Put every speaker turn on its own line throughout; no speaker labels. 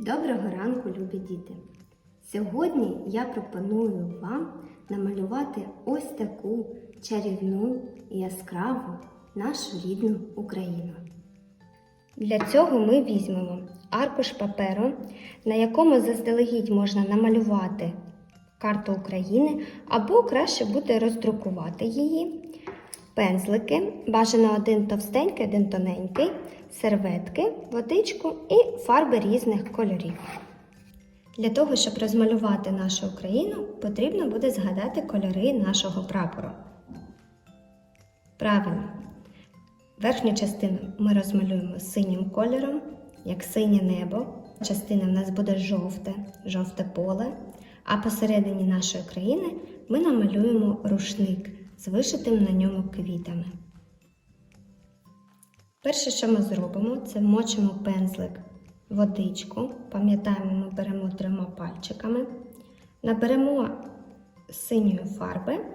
Доброго ранку, любі діти! Сьогодні я пропоную вам намалювати ось таку чарівну і яскраву нашу рідну Україну. Для цього ми візьмемо аркуш паперу, на якому заздалегідь можна намалювати карту України, або краще буде роздрукувати її, пензлики, бажано один товстенький, один тоненький, серветки, водичку і фарби різних кольорів. Для того, щоб розмалювати нашу Україну, потрібно буде згадати кольори нашого прапору. Правильно. Верхню частину ми розмалюємо синім кольором, як синє небо. Частина в нас буде жовте, жовте поле. А посередині нашої країни ми намалюємо рушник з вишитим на ньому квітами. Перше, що ми зробимо, це вмочимо пензлик водичку. Пам'ятаємо, ми беремо трьома пальчиками, наберемо синьої фарби,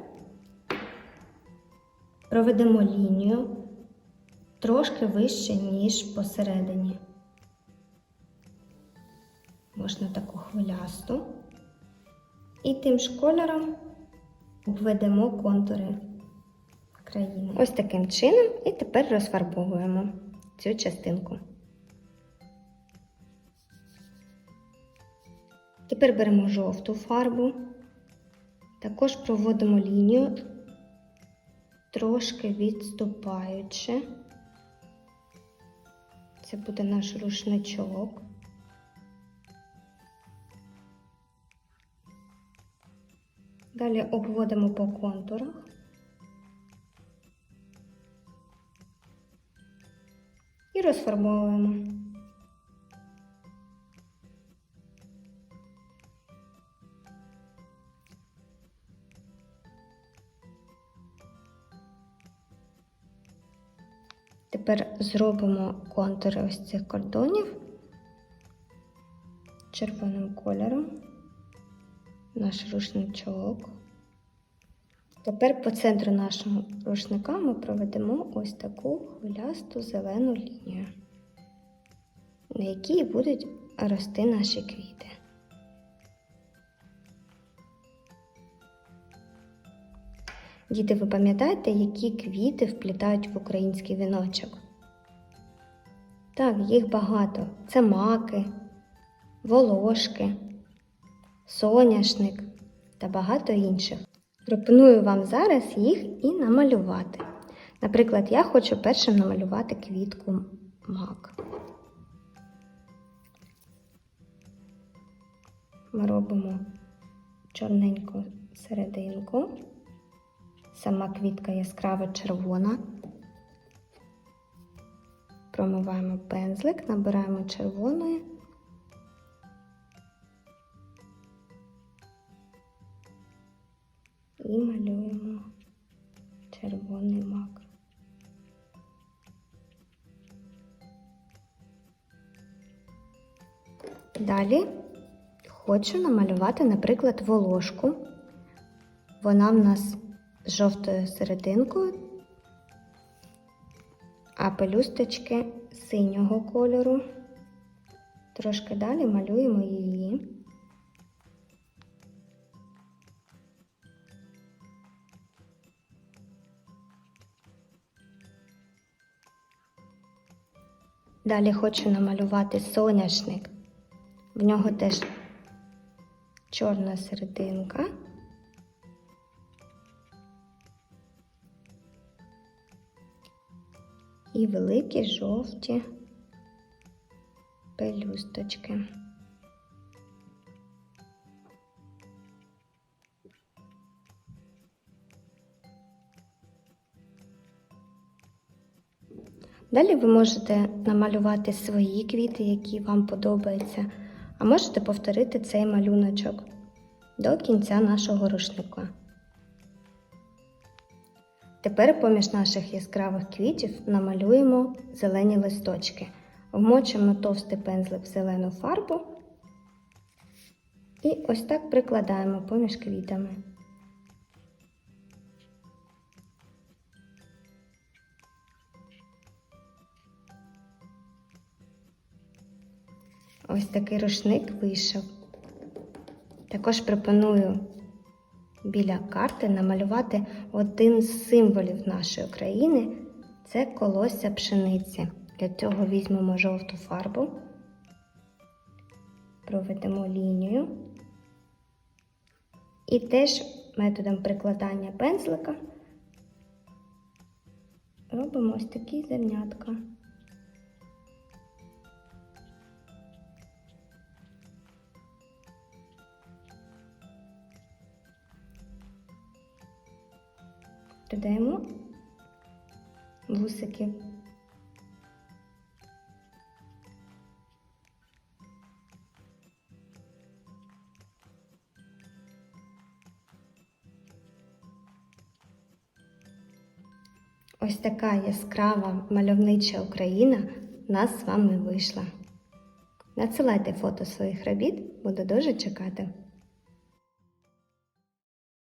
проведемо лінію трошки вище, ніж посередині. Можна таку хвилясту. І тим ж кольором обведемо контури країни. Ось таким чином, і тепер розфарбовуємо цю частинку. Тепер беремо жовту фарбу, також проводимо лінію, трошки відступаючи. Це буде наш рушничок. Далі обводимо по контурах. І розфарбовуємо. Тепер зробимо контури ось цих кордонів червоним кольором, наш рушничок. Тепер по центру нашого рушника ми проведемо ось таку хвилясту зелену лінію, на якій будуть рости наші квіти. Діти, ви пам'ятаєте, які квіти вплітають в український віночок? Так, їх багато. Це маки, волошки, соняшник та багато інших. Пропоную вам зараз їх і намалювати. Наприклад, я хочу першим намалювати квітку мак. Ми робимо чорненьку серединку. Сама квітка яскраво червона. Промиваємо пензлик, набираємо червоної. І малюємо червоний мак. Далі хочу намалювати, наприклад, волошку. Вона в нас з жовтою серединкою, а пелюсточки синього кольору. Трошки далі малюємо її. Далі хочу намалювати соняшник. В нього теж чорна серединка. І великі жовті пелюсточки. Далі ви можете намалювати свої квіти, які вам подобаються, а можете повторити цей малюночок до кінця нашого рушника. Тепер поміж наших яскравих квітів намалюємо зелені листочки. Вмочимо товстий пензлик в зелену фарбу і ось так прикладаємо поміж квітами. Ось такий рушник вийшов. Також пропоную біля карти намалювати один з символів нашої країни це колосся пшениці. Для цього візьмемо жовту фарбу, проведемо лінію і теж методом прикладання пензлика робимо ось такі зернятка. Додаємо вусики. Ось така яскрава мальовнича Україна в нас з вами вийшла. Надсилайте фото своїх робіт, буду дуже чекати.